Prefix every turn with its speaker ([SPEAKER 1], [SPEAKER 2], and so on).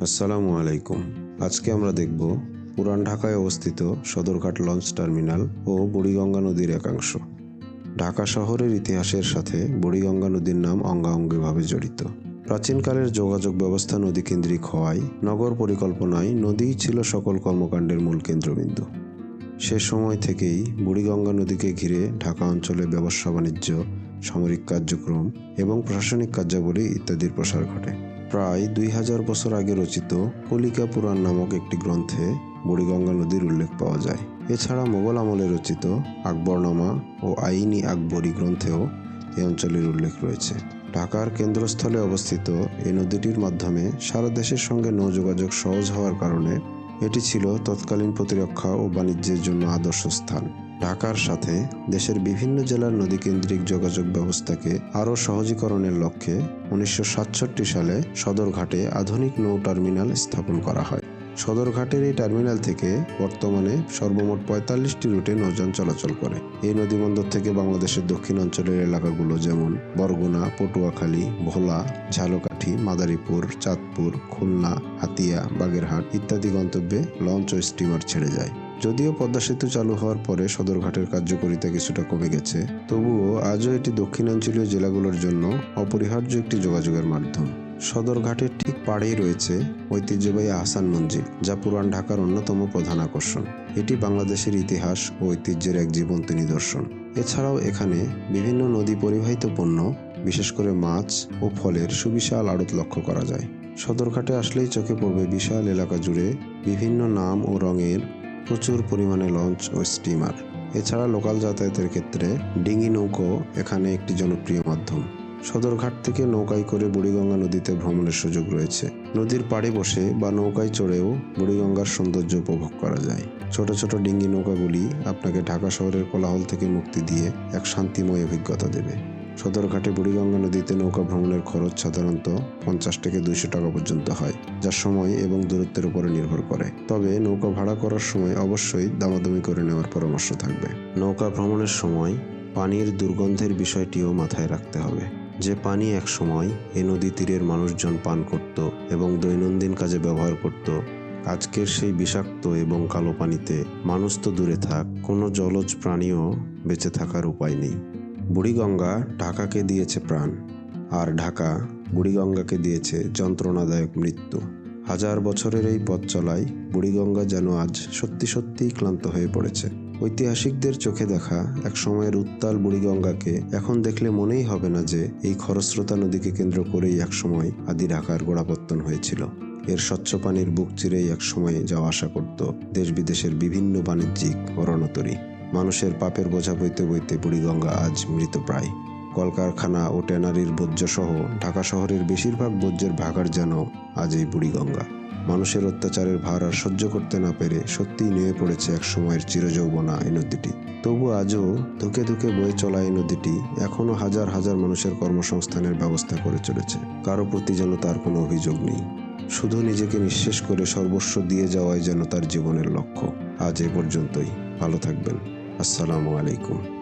[SPEAKER 1] আসসালামু আলাইকুম। আজকে আমরা দেখব পুরান ঢাকায় অবস্থিত সদরঘাট লঞ্চ টার্মিনাল ও বুড়িগঙ্গা নদীর একাংশ। ঢাকা শহরের ইতিহাসের সাথে বুড়িগঙ্গা নদীর নাম অঙ্গাঙ্গিভাবে জড়িত। প্রাচীনকালের যোগাযোগ ব্যবস্থা নদীকেন্দ্রিক হওয়ায় নগর পরিকল্পনায় নদীই ছিল সকল কর্মকাণ্ডের মূল কেন্দ্রবিন্দু। সে সময় থেকেই বুড়িগঙ্গা নদীকে ঘিরে ঢাকা অঞ্চলে ব্যবসা বাণিজ্য সামরিক কার্যক্রম এবং প্রশাসনিক কার্যাবলী ইত্যাদির প্রসার ঘটে। প্রায় দুই হাজার বছর আগে রচিত কলিকা পুরাণ নামক একটি গ্রন্থে বুড়িগঙ্গা নদীর উল্লেখ পাওয়া যায়। এছাড়া মোগল আমলে রচিত আকবরনামা ও আইনি আকবরী গ্রন্থেও এই অঞ্চলের উল্লেখ রয়েছে। ঢাকার কেন্দ্রস্থলে অবস্থিত এই নদীটির মাধ্যমে সারা দেশের সঙ্গে নৌযোগাযোগ সহজ হওয়ার কারণে এটি ছিল তৎকালীন প্রতিরক্ষা ও বাণিজ্যের জন্য আদর্শ স্থান। ঢাকার সাথে দেশের বিভিন্ন জেলার নদীকেন্দ্রিক যোগাযোগ ব্যবস্থাকে আরও সহজীকরণের লক্ষ্যে উনিশশো সাতষট্টি সালে সদরঘাটে আধুনিক নৌ টার্মিনাল স্থাপন করা হয়। সদরঘাটের এই টার্মিনাল থেকে বর্তমানে সর্বমোট পঁয়তাল্লিশটি রুটে নৌযান চলাচল করে। এই নদীবন্দর থেকে বাংলাদেশের দক্ষিণ অঞ্চলের এলাকাগুলো যেমন বরগুনা, পটুয়াখালী, ভোলা, ঝালকাঠি, মাদারীপুর, চাঁদপুর, খুলনা, হাতিয়া, বাগেরহাট ইত্যাদি গন্তব্যে লঞ্চ ও স্টিমার ছেড়ে যায়। যদিও পদ্মা সেতু চালু হওয়ার পরে সদরঘাটের কার্যকারিতা কিছুটা কমে গেছে, তবুও আজও এটি দক্ষিণাঞ্চলীয় জেলাগুলোর জন্য অপরিহার্য একটি যোগাযোগের মাধ্যম। সদরঘাটের ঠিক পাড়েই রয়েছে ঐতিহ্যবাহী আহসান মঞ্জিল, যা পুরান ঢাকার অন্যতম প্রধান আকর্ষণ। এটি বাংলাদেশের ইতিহাস ও ঐতিহ্যের এক জীবন্ত নিদর্শন। এছাড়াও এখানে বিভিন্ন নদী পরিবাহিত পণ্য, বিশেষ করে মাছ ও ফলের সুবিশাল আড়ত লক্ষ্য করা যায়। সদরঘাটে আসলেই চোখে পড়বে বিশাল এলাকা জুড়ে বিভিন্ন নাম ও রঙের প্রচুর পরিমাণে লঞ্চ ও স্টিমার এছাড়া লোকাল যাতায়াতের ক্ষেত্রে ডিঙি নৌকো এখানে একটি জনপ্রিয় মাধ্যম। সদরঘাট থেকে নৌকায় করে বুড়িগঙ্গা নদীতে ভ্রমণের সুযোগ রয়েছে। নদীর পাড়ে বসে বা নৌকায় চড়েও বুড়িগঙ্গার সৌন্দর্য উপভোগ করা যায়। ছোট ছোট ডিঙ্গি নৌকাগুলি আপনাকে ঢাকা শহরের কোলাহল থেকে মুক্তি দিয়ে এক শান্তিময় অভিজ্ঞতা দেবে। সদরঘাটে বুড়িগঙ্গা নদীতে নৌকা ভ্রমণের খরচ সাধারণত পঞ্চাশ থেকে দুইশো টাকা পর্যন্ত হয়, যা সময় এবং দূরত্বের উপরে নির্ভর করে। তবে নৌকা ভাড়া করার সময় অবশ্যই দামাদামি করে নেওয়ার পরামর্শ থাকবে। নৌকা ভ্রমণের সময় পানির দুর্গন্ধের বিষয়টিও মাথায় রাখতে হবে। যে পানি এক সময় এই নদী তীরের মানুষজন পান করত এবং দৈনন্দিন কাজে ব্যবহার করত, আজকের সেই বিষাক্ত এবং কালো পানিতে মানুষ তো দূরে থাক, কোনো জলজ প্রাণীও বেঁচে থাকার উপায় নেই। বুড়িগঙ্গা ঢাকাকে দিয়েছে প্রাণ, আর ঢাকা বুড়িগঙ্গাকে দিয়েছে যন্ত্রণাদায়ক মৃত্যু। হাজার বছরের এই পথ চলায় বুড়িগঙ্গা যেন আজ সত্যি সত্যিই ক্লান্ত হয়ে পড়েছে। ঐতিহাসিকদের চোখে দেখা এক সময়ের উত্তাল বুড়িগঙ্গাকে এখন দেখলে মনেই হবে না যে এই খরস্রোতা নদীকে কেন্দ্র করেই একসময় আদি ঢাকার গোড়াপত্তন হয়েছিল। এর স্বচ্ছ পানির বুক চিরেই একসময় যাওয়া আশা করত দেশ বিদেশের বিভিন্ন বাণিজ্যিক ও রণতরী মানুষের পাপের বোঝা বইতে বইতে বুড়িগঙ্গা আজ মৃতপ্রায় কলকারখানা ও ট্যানারির বর্জ্যসহ ঢাকা শহরের বেশিরভাগ বর্জ্যের ভাগার যেন আজ এই বুড়িগঙ্গা। মানুষের অত্যাচারের ভার আর সহ্য করতে না পেরে সত্যিই নিয়ে পড়েছে এক সময়ের চিরযৌবনা এই নদীটি। তবু আজও ধুকে ধুকে বয়ে চলা এই নদীটি এখনও হাজার হাজার মানুষের কর্মসংস্থানের ব্যবস্থা করে চলেছে। কারও প্রতি যেন তার কোনো অভিযোগ নেই। শুধু নিজেকে নিঃশেষ করে সর্বস্ব দিয়ে যাওয়াই যেন তার জীবনের লক্ষ্য। আজ এ পর্যন্তই। ভালো থাকবেন। আসসালামু আলাইকুম।